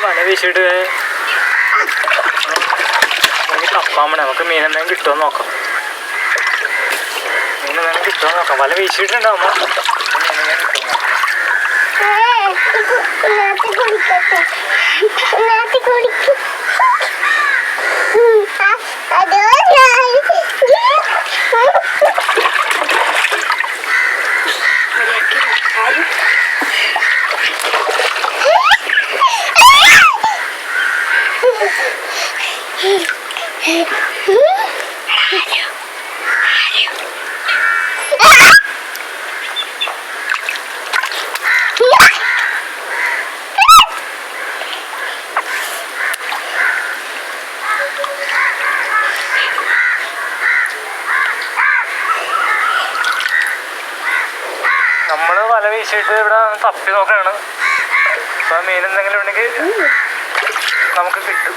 വല വീശിട്ട് തപ്പാൻ വേണം നമുക്ക് മീനെന്തെങ്കിലും കിട്ടുമോ നോക്കാം. മീനെന്തെങ്കിലും കിട്ടുമോ നോക്കാം. വല കുടിക്കട്ടെ. നമ്മൾ വല വീശിയിട്ട് ഇവിടെ തപ്പി നോക്കുകയാണ്. അപ്പൊ മീൻ എന്തെങ്കിലും ഉണ്ടെങ്കിൽ നമുക്ക് കിട്ടും.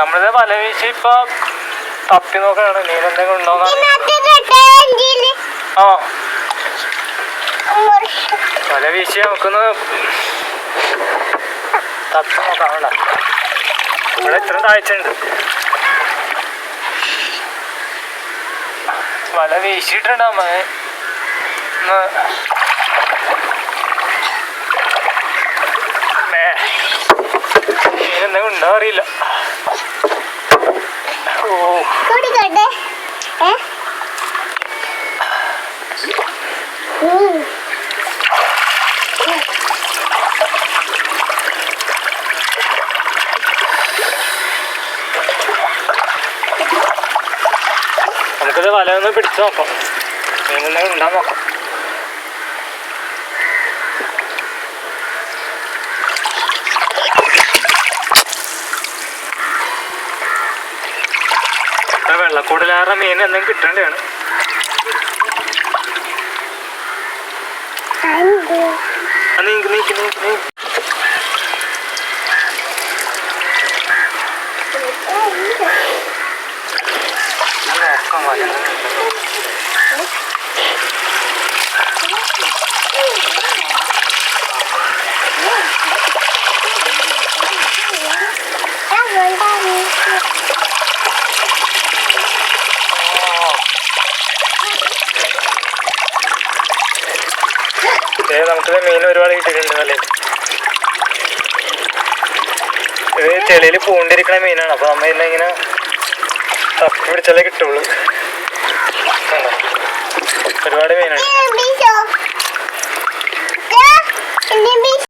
നമ്മളിത് വല വീശി ഇപ്പൊ തപ്പി നോക്കാണ്. മീൻ എന്തെങ്കിലും ഉണ്ടോന്ന് ആ. വല വീശി നമുക്കൊന്ന് തപ്പി നോക്കാം വേണ്ട ഇവിടെ ഇത്ര താഴ്ചയുണ്ട്. വല വീശിയിട്ടുണ്ടാവുമ്പോ ഒന്ന്. മേ. എന്തെങ്കിലും ഉണ്ടോ അറിയില്ല. കുടിക്കട്ടെ. ഏ. നമുക്കിത് വലയൊന്ന് പിടിച്ചു നോക്കാം. ഉണ്ടാ നോക്കാം. വെള്ളക്കൂടിലാറ മീൻ എന്തെങ്കിലും കിട്ടേണ്ടതാണ് നീക്ക് നീക്ക് നീക്ക് നീക്ക്. നോക്കാം വല നമുക്കിത് മീൻ ഒരുപാട് കിട്ടിയിട്ടുണ്ട് നല്ല ഇത് ചെളിയിൽ പൂണ്ടിരിക്കുന്ന മീനാണ്. അപ്പൊ നമ്മ ഇന്ന് ഇങ്ങനെ തപ്പി പിടിച്ചാലേ കിട്ടുള്ളൂ? ഒരുപാട് മീനുണ്ട്.